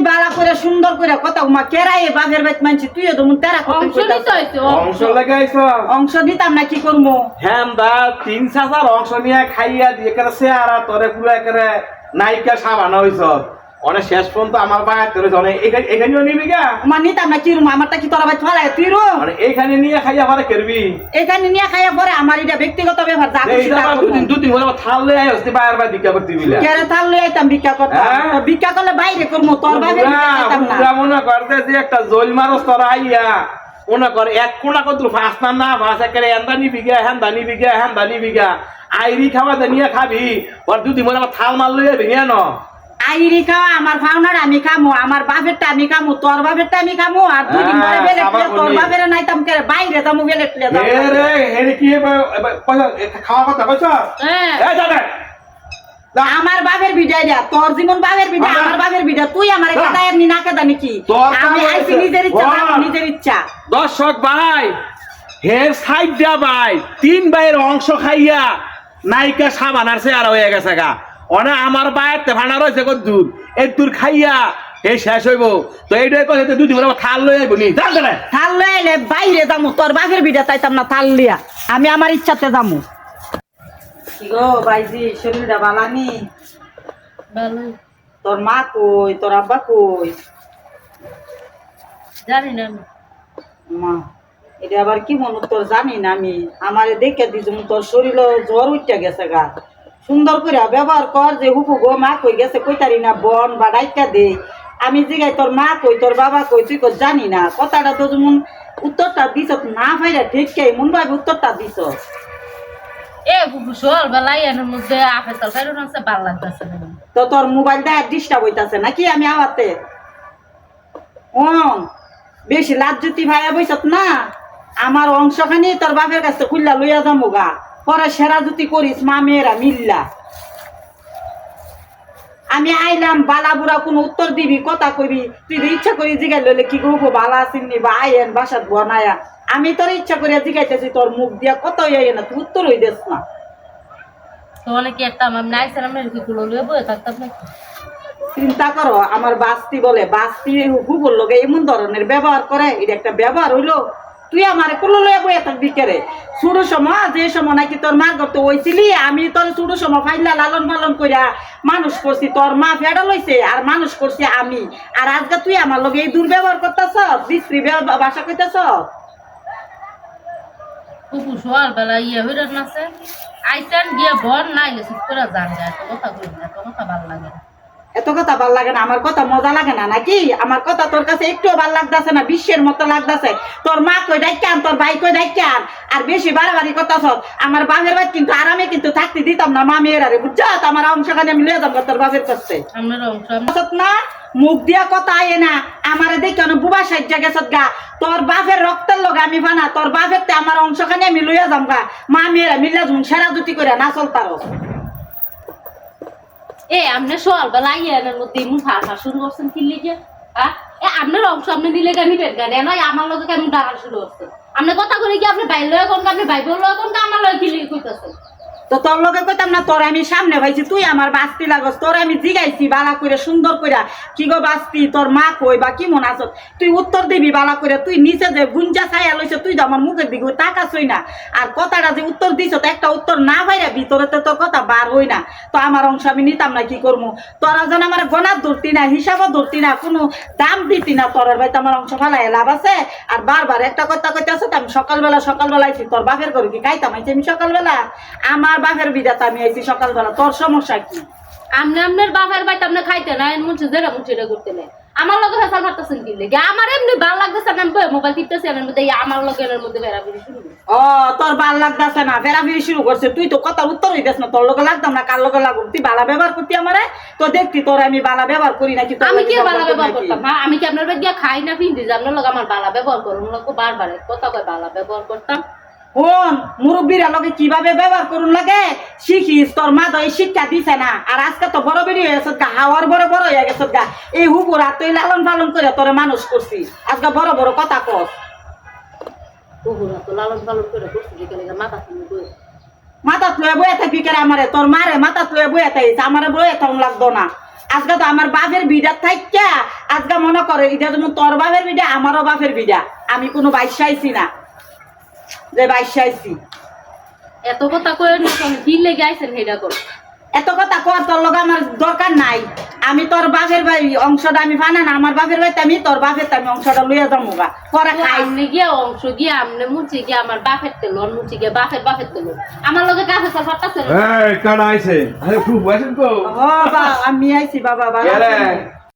বালা করে সুন্দর করে কথা উমা কেরাই বাঘের বাইত মানছি তুইও তো মুন তেরা কত অংশ নিতে অংশ। লেগে অংশ দিতাম না কি করব হ্যাঁ দা তিন চাচার অংশ নিয়ে খাইয়া দিয়ে করে চেহারা তরে পুরো একেবারে নায়িকা সাবানা হইছ। অনেক শেষ পর্যন্ত আমার বায়া তোর অনেক এখানেও নিবি গা? আমার নিতাম না আমারটা কি তোরা বাইত ফেলায় তুই এইখানে নিয়ে খাইয়া পরে করবি এখানে নিয়ে খাইয়া পরে আমার এটা ব্যক্তিগত ব্যাপার যা দুদিন হলে থাল দিকা করতে বিলা। কেরে তার লই আইতাম ভিক্ষা হ্যাঁ? ভিক্ষা করলে বাইরে করব তোর খাইতাম না। পুরা মনে করতে যে একটা জল মারস তোরা আইয়া। মনে কর এক কোনা কত ফাঁস না ফাঁস একেবারে এন্দা নিবি গা হ্যান্দা নিবি গা হ্যান্দা নিবি গা। আইরি খাওয়া দে নিয়ে খাবি। পর দুদিন মনে থাল মার লইয়া ভেঙে ন আইরি খাওয়া আমার ফাউনার আমি খামু আমার বাপেরটা আমি খামু তোর বাপেরটা আমি খামু আর দুই দিন পরে হ্যাঁ, বেলে তোর। বাপের নাইতাম কে বাইরে যামু বেলে এ রে হেরে কি খাওয়া কথা কইছ হ্যাঁ। আমার বাপের তোর জীবন বাপের বাবা। আমার বাপের বিদায় তুই আমার না। কাদায় নি কাদা নাকি? আমি আইছি নিজের ইচ্ছা নিজের ইচ্ছা। দর্শক ভাই হের সাইড দিয়া ভাই তিন ভাইয়ের অংশ খাইয়া নায়িকা সাবানার চেহারা হয়ে গেছে গা। অনে আমার বায়াতে ভাড়া রয়েছে কত দূর এই দূর খাইয়া এই শেষ হইব। তো এইটাই কথা দুই দিন থাল লই আইব নি। জান না থাল লই আইলে বাইরে যামু তোর বাপের বিদায় চাইতাম না থাল লিয়া আমি আমার ইচ্ছাতে যামু। কি গো বাইজি শরীরটা বালানি ভালোই তোর মা কই? তোর আব্বা কই? জানি না মা এটা আবার কি মন? তোর জানি না আমি। আমারে দেখে দিছুম তোর শরীর জ্বর উঠতে গেছে গা। সুন্দর করে ব্যবহার কর যে হুপু গো মা কই গেছে? কই তারি না বন? বা ডাইকা দে। আমি জিগাই তোর মা কই? তোর বাবা কই? তুই কই? জানি না। কথাটা তো যেমন উত্তরটা দিছ না ভাইরা ঠিক কে? মন ভাই উত্তরটা দিছ। এ বুবু সল বেলা এর মধ্যে আপে তরকারি রান্না ভালো লাগতেছে না। তো তোর মোবাইলটা ডিস্টার্ব হইতাছে নাকি আমি আওয়াতে ও বেশি লাজ্জুতি ভাইয়া বইছত না? আমার অংশখানি তোর বাপের কাছে খুললা লইয়া যাব গা। পরে সেরা জুতি করিস মা মেয়েরা মিল্লা। আমি আইলাম বালা বুড়া কোনো উত্তর দিবি কথা কইবি। তুই তো ইচ্ছা করি জিগাই লইলে কি করব বালা আসিনি বা আইয়েন বাসাত বনায়া আমি তোর ইচ্ছা করিয়া জিগাইতেছি তোর মুখ দিয়া কত ইয়ে না তুই উত্তর হই দেস না। তো অনেক একটা আমি নাইছিলাম না কি গুলো লয়ে থাকতাম না চিন্তা করো আমার বাস্তি বলে বাস্তি হুবুর লোকে এমন ধরনের ব্যবহার করে এটা একটা ব্যবহার হইল। তুই আমার কোনো লয়ে বইয়া থাকবি কেরে? ছোট সময়, যে সময় নাকি তোর মার করতে হইছিলি, আমি তোর ছোট সময় ফাইলা লালন পালন কইরা মানুষ করছি, তোর মা ফেডা লইছে আর মানুষ করছি আমি। আর আজকে তুই আমার লগে এই দুর্ব্যবহার করতেছ, বিশ্রী বুবু বেলা ইয়ে আইসান গিয়ে বন নাই গেছে করে জান যায়, কথা কই না কথা ভালো লাগে না। এত কথা ভালো লাগে না আমার কথা মজা লাগে না নাকি? আমার কথা তোর কাছে একটুও ভালো লাগতেছে না বিশ্বের মতো লাগতেছে। তোর মা কই ডাইকান তোর ভাই কই ডাইকান? আর বেশি বাড়াবাড়ি কথা সব আমার বাপের বাড়ি কিন্তু আরামে কিন্তু থাকতে দিতাম না মা মেয়ের আরে বুঝছ? আমার অংশখানে আমি লিয়ে যাব তোর বাপের কাছে। না মুখ দিয়া কথা আয়ে না আমারে দেখে অনেক বুবা সাজ্জা গেছত গা। তোর বাপের রক্তের লোক আমি বানা তোর বাপের তে আমার অংশখানে আমি লইয়া যাম গা। মা মেয়েরা মিল্লা যুন সেরা দুটি করে না চলতারো। এ আপনি সল ইয়ানের ইয়ে মধ্যে এমন ভাষা শুরু করছেন কি লিগে? হ্যাঁ? এ আপনার অংশ আপনি দিলে গানি পেট গানে নয় আমার লোকে কেমন ডাকা শুরু করছেন আপনি কথা করে কি আপনি বাইর লয় কোন আপনি বাইবেল লয় কোন আমার লয় কি লিগে কইতাছেন? তো তোর লগে কইতাম না, তোর আমি সামনে ভাইছি তুই আমার বাস্তি লাগস, তোর আমি জিগাইছি বালা করে সুন্দর কইরা। কি গো বাস্তি, তোর মা কই বা কি মন আছত তুই উত্তর দিবি বালা করে তুই নিচে যে গুঞ্জা ছায়া লইছে, তুই তো আমার মুখের দিকে তাকাছই না। আর কথাটা যে উত্তর দিছ, তো একটা উত্তর না ভাইরা ভিতরে তো তোর কথা বার হই না। তো আমার অংশ আমি নিতাম না, কি করব তোরা যেন আমার গনার ধরতি না, হিসাবও ধরতি না, কোনো দাম দিতি না তোর ভাই তো আমার অংশ ফেলাই লাভ আছে? আর বারবার একটা কথা কইতে আসো আমি সকালবেলা সকালবেলা আইছি, তোর বাপের ঘরে কি খাইতাম? আইছি আমি সকালবেলা। আমার বাপের বিদাতা আমি আইছি সকালবেলা। তোর সমস্যা কি? বাপের বাড়িতে আপনি খাইতে না এর মুছে মুছে এটা করতে নেই আমার লগে ফেসাল মারতেছেন কি লেগে? আমার এমনি ভালো লাগতেছে না আমি মোবাইল টিপতেছি এর মধ্যে আমার লগে এর মধ্যে বেড়াবেড়ি শুরু ও তোর ভালো লাগতেছে না শুরু করছে। তুই তো কথা উত্তর হইতেছ না তোর লগে লাগতাম না কার লগে লাগুম তুই বালা ব্যবহার করতি আমারে? তো দেখতি তোর আমি বালা ব্যবহার করি নাকি তোর আমি কি বালা ব্যবহার করতাম? হ্যাঁ আমি কি আপনার গিয়ে খাই না ফিন্দি যে আপনার লগে আমার বালা ব্যবহার করুন লোক বারবার। কথা কয় বালা ব্যবহার করতাম? হন মুরব্বীরা লগে কীভাবে ব্যবহার করুন লাগে? শিখিস তোর মা তো এই শিক্ষা দিছে না। আর আজকে তো বড় বেরিয়ে গেছে গা হাওয়ার বড় বড় হয়ে গেছে গা। এই হুকুরা তুই লালন পালন করে তোরে মানুষ করছি। আজকে বড় বড় কথা কস। কুকুরা তো লালন পালন করে করছি যে মাথা তুমি বই মাথাত লয়ে বয়ে থাকবি কেন আমারে? তোর মারে মাথাত লয়ে বয়ে থাকিস আমারে বয়ে থাকুন লাগতো না। আজকে তো আমার বাপের বিডা থাইকা আজকে মনে করে এটা যেমন তোর বাপের বিডা আমারও বাপের বিডা আমি কোনো বাইশাইছি না। যে বাইশাইছি। এত কথা কয়ে না তুমি কি লেগে আইছেন সেটা করো এত কথা কর তোর লগে আমার দরকার নাই। আমি তোর বাপের বাড়ি অংশটা আমি ফানা না আমার বাপের বাড়িতে আমি তোর বাপের আমি অংশটা লইয়া যাব গা পরে খাই। আমনে গিয়া অংশ গিয়া আমনে মুচি গিয়া আমার বাপের তেল মুচি গিয়া বাপের বাপের তেল। আমার লগে কাছে চাল পাঠাচ্ছে এই কাটা আইছে? আরে খুব বসেন তো? ও বা আমি আইছি বাবা বাবা?